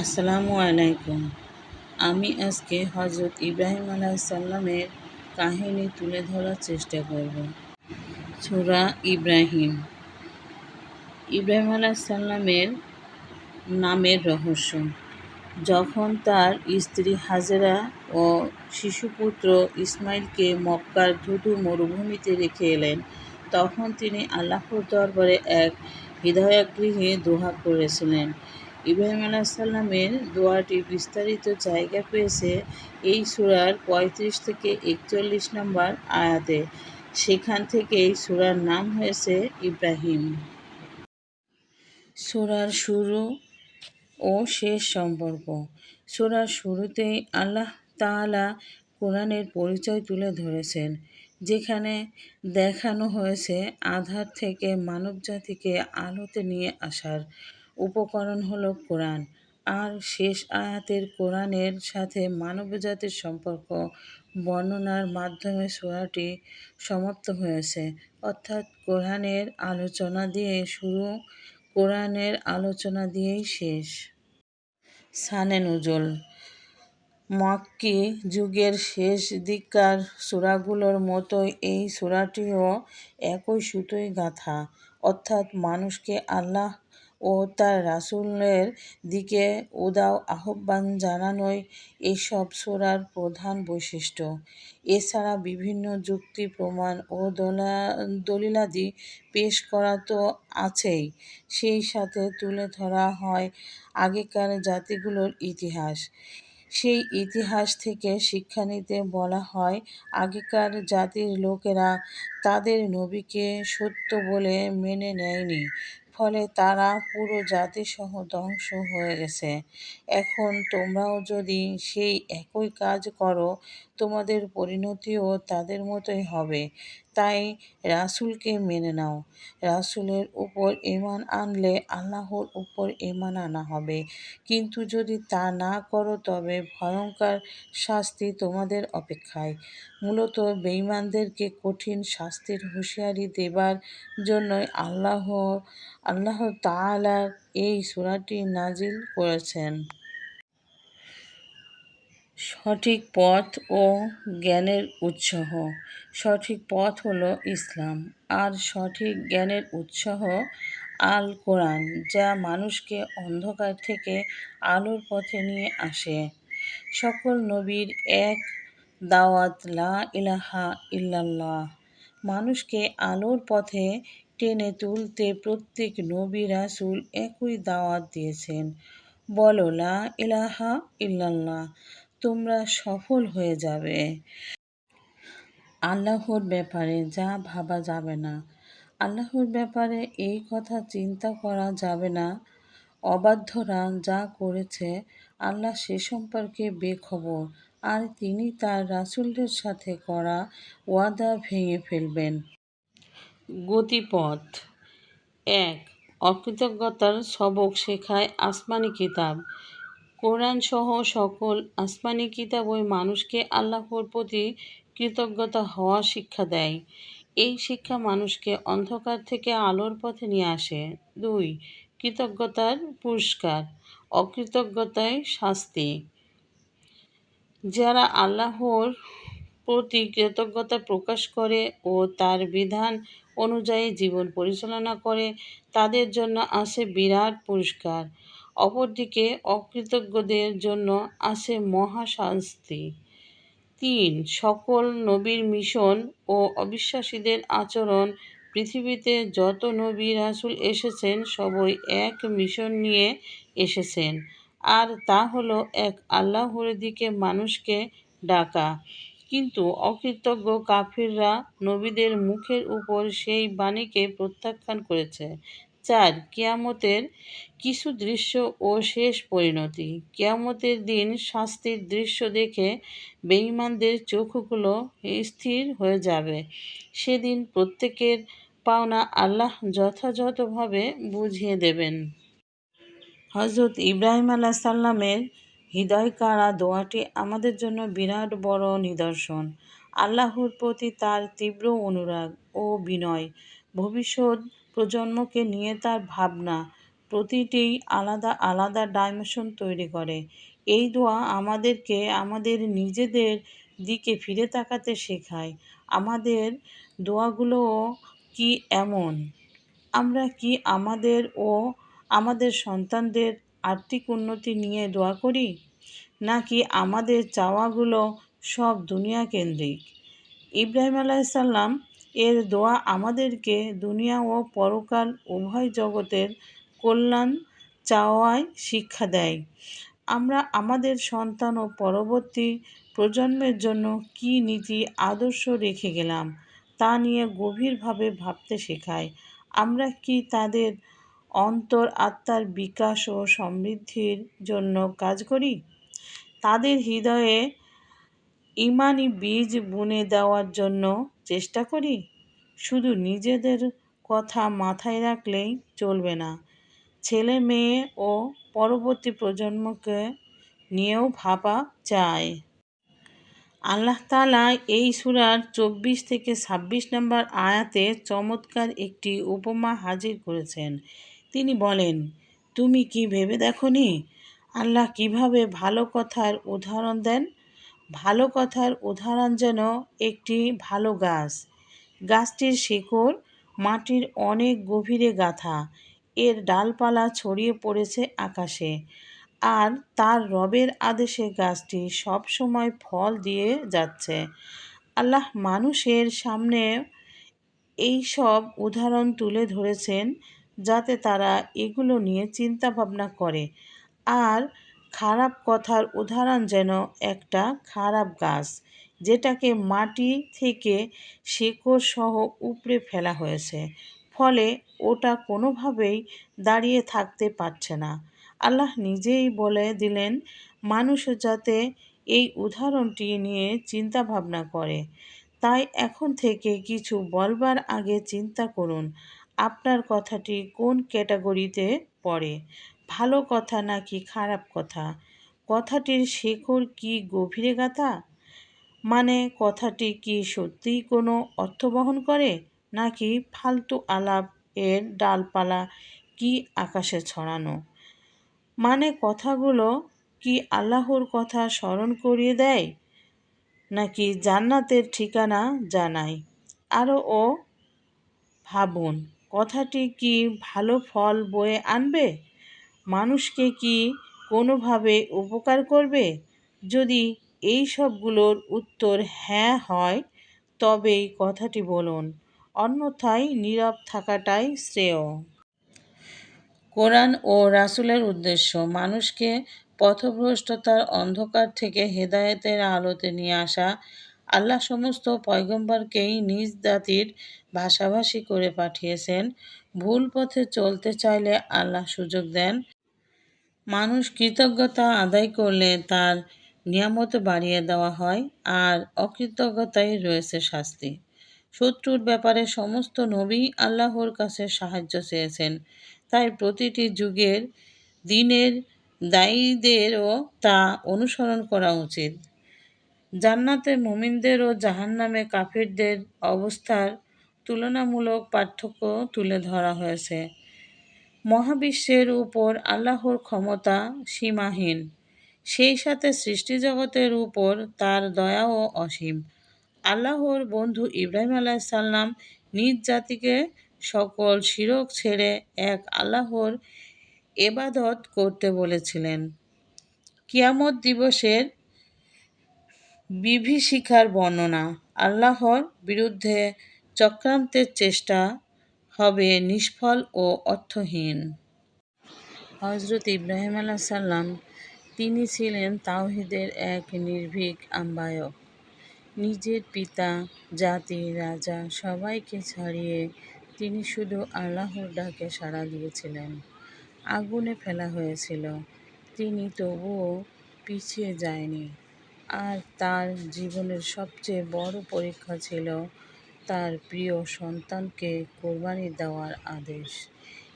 আসসালামু আলাইকুম। আমি আজকে হজরত ইব্রাহিম আলাইসাল্লামের কাহিনী তুলে ধরার চেষ্টা করব। সুরা ইব্রাহিম। ইব্রাহিম আলাইসাল্লামের নামের রহস্য। যখন তার স্ত্রী হাজেরা ও শিশুপুত্র ইসমাইলকে মক্কার ধুধু মরুভূমিতে রেখে এলেন, তখন তিনি আল্লাহর দরবারে এক হৃদয়াগৃহে দোহা করেছিলেন। ইব্রাহিম আলাহিসাল্লামের দোয়াটি বিস্তারিত জায়গা পেয়েছে এই সুরার পঁয়ত্রিশ থেকে একচল্লিশ নম্বর আয়াতে। সেখান থেকেই সুরার নাম হয়েছে ইব্রাহিম। সুরার শুরু ও শেষ সম্পর্ক। সুরার শুরুতেই আল্লাহ তাআলা কোরআনের পরিচয় তুলে ধরেছেন, যেখানে দেখানো হয়েছে আধার থেকে মানবজাতিকে আলোতে নিয়ে আসার। উপকরণ হলো কোরআন। আর শেষ আয়াতের কোরআনের সাথে মানবজাতির সম্পর্ক বর্ণনার মাধ্যমে সূরাটি সমাপ্ত হয়েছে। অর্থাৎ কোরআনের আলোচনা দিয়ে শুরু, কোরআনের আলোচনা দিয়েই শেষ। সানে নুজুল। মক্কি যুগের শেষ দিককার সূরাগুলোর মতোই এই সূরাটিও একই সুতোয় গাঁথা। অর্থাৎ মানুষকে আল্লাহ ও তার রাসূলের দিকে উদাও আহ্বান জানানোই এসব সূরার প্রধান বৈশিষ্ট্য। এছাড়া বিভিন্ন যুক্তি প্রমাণ ও দলা দলিলাদি পেশ করা তো আছেই, সেই সাথে তুলে ধরা হয় আগেকার জাতিগুলোর ইতিহাস। সেই ইতিহাস থেকে শিক্ষা নিতে বলা হয় আগেকার জাতির লোকেরা তাদের নবীকে সত্য বলে মেনে নেয়নি ফলে তারা পুরো জাতিসহ ধ্বংস হয়ে গেছে। এখন তোমরাও যদি সেই একই কাজ করো, তোমাদের পরিণতিও তাদের মতোই হবে। তাই রাসূলকে মেনে নাও। রাসূলের উপর ঈমান আনলে আল্লাহর উপর ঈমান আনা হবে। কিন্তু যদি তা না করো, তবে ভয়ঙ্কর শাস্তি তোমাদের অপেক্ষায়। মূলত বেঈমানদেরকে কঠিন শাস্তির হুঁশিয়ারি দেবার জন্যই আল্লাহ আল্লাহ তাআলা এই সূরাটি নাজিল করেছেন। সঠিক পথ ও জ্ঞানের উৎস সঠিক পথ হল ইসলাম। আর সঠিক জ্ঞানের উৎস আল কোরআন, যা মানুষকে অন্ধকার থেকে আলোর পথে নিয়ে আসে। সকল নবীর এক দাওয়াত, লা ইলাহা ইল্লাল্লাহ। মানুষকে আলোর পথে টেনে তুলতে প্রত্যেক নবী রাসুল একই দাওয়াত দিয়েছেন। বলো, লা ইলাহা ইল্লাল্লাহ। তোমরা সফল হয়ে যাবে। আল্লাহর ব্যাপারে যা ভাবা যাবে না। আল্লাহর ব্যাপারে এই কথা চিন্তা করা যাবে না। অবাধ্যরা যা করেছে, আল্লাহ সে সম্পর্কে বেখবর, আর তিনি তার রাসূলদের সাথে করা ওয়াদা ভেঙে ফেলবেন। গতিপথ এক, অকৃতজ্ঞতার সবক শেখায় আসমানি কিতাব। কোরআনসহ সকল আসমানি কিতাবই মানুষকে আল্লাহর প্রতি কৃতজ্ঞতা হওয়া শিক্ষা দেয়। এই শিক্ষা মানুষকে অন্ধকার থেকে আলোর পথে নিয়ে আসে। দুই, কৃতজ্ঞতার পুরস্কার, অকৃতজ্ঞতায় শাস্তি। যারা আল্লাহর প্রতি কৃতজ্ঞতা প্রকাশ করে ও তার বিধান অনুযায়ী জীবন পরিচালনা করে, তাদের জন্য আছে বিরাট পুরস্কার। অপরদিকে অকৃতজ্ঞদের জন্য আছে মহাশাস্তি। তিন, সকল নবীর মিশন ও অবিশ্বাসীদের আচরণ। পৃথিবীতে যত নবী রাসুল এসেছেন, সবই এক মিশন নিয়ে এসেছেন। আর তা হলো এক আল্লাহর দিকে মানুষকে ডাকা। কিন্তু অকৃতজ্ঞ কাফিররা নবীদের মুখের উপর সেই বাণীকে প্রত্যাখ্যান করেছে। চার, কেয়ামতের কিছু দৃশ্য ও শেষ পরিণতি। কেয়ামতের দিন শাস্তির দৃশ্য দেখে বেঈমানদের চোখগুলো স্থির হয়ে যাবে। সেদিন প্রত্যেকের পাওনা আল্লাহ যথাযথভাবে বুঝিয়ে দেবেন। হজরত ইব্রাহিম আলাহ সাল্লামের হৃদয় কারা দোয়াটি আমাদের জন্য বিরাট বড় নিদর্শন। আল্লাহর প্রতি তার তীব্র অনুরাগ ও বিনয়। ভবিষ্যৎ প্রজন্মকে নিয়ে তার ভাবনা প্রতিটি আলাদা আলাদা ডাইমেনশন তৈরি করে। এই দোয়া আমাদেরকে আমাদের নিজেদের দিকে ফিরে তাকাতে শেখায়। আমাদের দোয়াগুলোও কি এমন? আমরা কি আমাদের ও আমাদের সন্তানদের আর্থিক উন্নতি নিয়ে দোয়া করি? নাকি আমাদের চাওয়াগুলো সব দুনিয়া কেন্দ্রিক? ইব্রাহিম আলাইসাল্লাম এর দোয়া আমাদেরকে দুনিয়া ও পরকাল উভয় জগতের কল্যাণ চাওয়ায় শিক্ষা দেয়। আমরা আমাদের সন্তান ও পরবর্তী প্রজন্মের জন্য কি নীতি আদর্শ রেখে গেলাম তা নিয়ে গভীরভাবে ভাবতে শেখায়। আমরা কি তাদের অন্তর আত্মার বিকাশ ও সমৃদ্ধির জন্য কাজ করি? তাদের হৃদয়ে ইমানি বীজ বুনে দেওয়ার জন্য চেষ্টা করি? শুধু নিজেদের কথা মাথায় রাখলেই চলবে না। ছেলে মেয়ে ও পরবর্তী প্রজন্মকে নিয়েও ভাবা চায় আল্লাহ তালা এই সুরার চব্বিশ থেকে ছাব্বিশ নম্বর আয়াতে চমৎকার একটি উপমা হাজির করেছেন। তিনি বলেন, তুমি কি ভেবে দেখনি? আল্লাহ কীভাবে ভালো কথার উদাহরণ দেন? ভালো কথার উদাহরণ যেন একটি ভালো গাছ। গাছটির শেকড়, মাটির অনেক গভীরে গাথা। এর ডালপালা ছড়িয়ে পড়েছে আকাশে। আর তার রবের আদেশে গাছটি সবসময় ফল দিয়ে যাচ্ছে। আল্লাহ মানুষের সামনে এই সব উদাহরণ তুলে ধরেছেন যাতে তারা এগুলো নিয়ে চিন্তা ভাবনা করে। আর খারাপ কথার উদাহরণ যেন একটা খারাপ গাছ, যেটাকে মাটি থেকে শেকড় সহ উপড়ে ফেলা হয়েছে। ফলে ওটা কোনোভাবেই দাঁড়িয়ে থাকতে পারছে না। আল্লাহ নিজেই বলে দিলেন, মানুষ যাতে এই উদাহরণটি নিয়ে চিন্তা ভাবনা করে, তাই এখন থেকে কিছু বলবার আগে চিন্তা করুন, আপনার কথাটি কোন ক্যাটাগরিতে পড়ে? ভালো কথা নাকি খারাপ কথা? কথাটির শেকড় কি গভীরে গাথা? মানে কথাটি কি সত্যিই কোনো অর্থ বহন করে? নাকি ফালতু আলাপ এর ডালপালা কি আকাশে ছড়ানো? মানে কথাগুলো কি আল্লাহর কথা স্মরণ করিয়ে দেয়? নাকি জান্নাতের ঠিকানা জানায়? আরও ও ভাবুন, কথাটি কি ভালো ফল বয়ে আনবে? মানুষকে কি কোনোভাবে উপকার করবে? যদি এই সবগুলোর উত্তর হ্যাঁ হয়, তবেই কথাটি বলুন। অন্যথায় নীরব থাকাটাই শ্রেয়। কোরআন ও রাসুলের উদ্দেশ্য, মানুষকে পথভ্রষ্টতার অন্ধকার থেকে হেদায়েতের আলোতে নিয়ে আসা। আল্লাহ সমস্ত পয়গম্বরকেই নিজ জাতির ভাষাভাষী করে পাঠিয়েছেন। ভুল পথে চলতে চাইলে আল্লাহ সুযোগ দেন। মানুষ কৃতজ্ঞতা আদায় করলে তার নিয়ামত বাড়িয়ে দেওয়া হয় আর অকৃতজ্ঞতায় রয়েছে শাস্তি। শত্রুর ব্যাপারে সমস্ত নবী আল্লাহর কাছে সাহায্য চেয়েছেন। তাই প্রতিটি যুগের দিনের দায়ীদেরও তা অনুসরণ করা উচিত। জান্নাতে মুমিনদের ও জাহান্নামে কাফিরদের অবস্থার তুলনামূলক পার্থক্য তুলে ধরা হয়েছে। মহাবিশ্বের উপর আল্লাহর ক্ষমতা সীমাহীন। সেই সাথে সৃষ্টিজগতের উপর তার দয়াও অসীম। আল্লাহর বন্ধু ইব্রাহিম আলাইসাল্লাম নিজ জাতিকে সকল শিরক ছেড়ে এক আল্লাহর এবাদত করতে বলেছিলেন। কিয়ামত দিবসের বিভীষিকার বর্ণনা, আল্লাহর বিরুদ্ধে চক্রান্তের চেষ্টা হবে নিষ্ফল ও অর্থহীন। হজরত ইব্রাহিম আলাহ সাল্লাম তিনি ছিলেন তাওহিদের এক নির্ভীক আম্বায়ক নিজের পিতা, জাতি, রাজা সবাইকে ছাড়িয়ে তিনি শুধু আল্লাহর ডাকে সাড়া দিয়েছিলেন। আগুনে ফেলা হয়েছিল। তিনি তবুও পিছিয়ে যায়নি। আর তার জীবনের সবচেয়ে বড় পরীক্ষা ছিল তার প্রিয় সন্তানকে কোরবানি দেওয়ার আদেশ।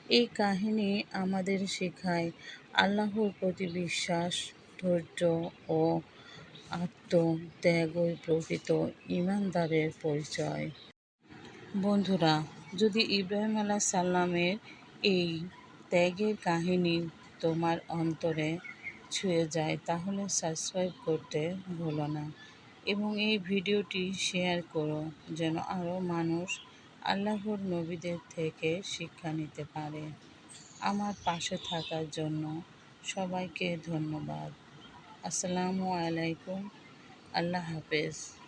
এই কাহিনী আমাদের শেখায় আল্লাহর প্রতি বিশ্বাস, ধৈর্য ও আত্মত্যাগই প্রকৃত ইমানদারের পরিচয়। বন্ধুরা, যদি ইব্রাহিম আলাহ সাল্লামের এই ত্যাগের কাহিনী তোমার অন্তরে ছুঁয়ে যায়, তাহলে সাবস্ক্রাইব করতে ভুলো না। এবং এই ভিডিওটি শেয়ার করো, যেন আরও মানুষ আল্লাহর নবীদের থেকে শিক্ষা নিতে পারে। আমার পাশে থাকার জন্য সবাইকে ধন্যবাদ। আসসালামু আলাইকুম। আল্লাহ হাফেজ।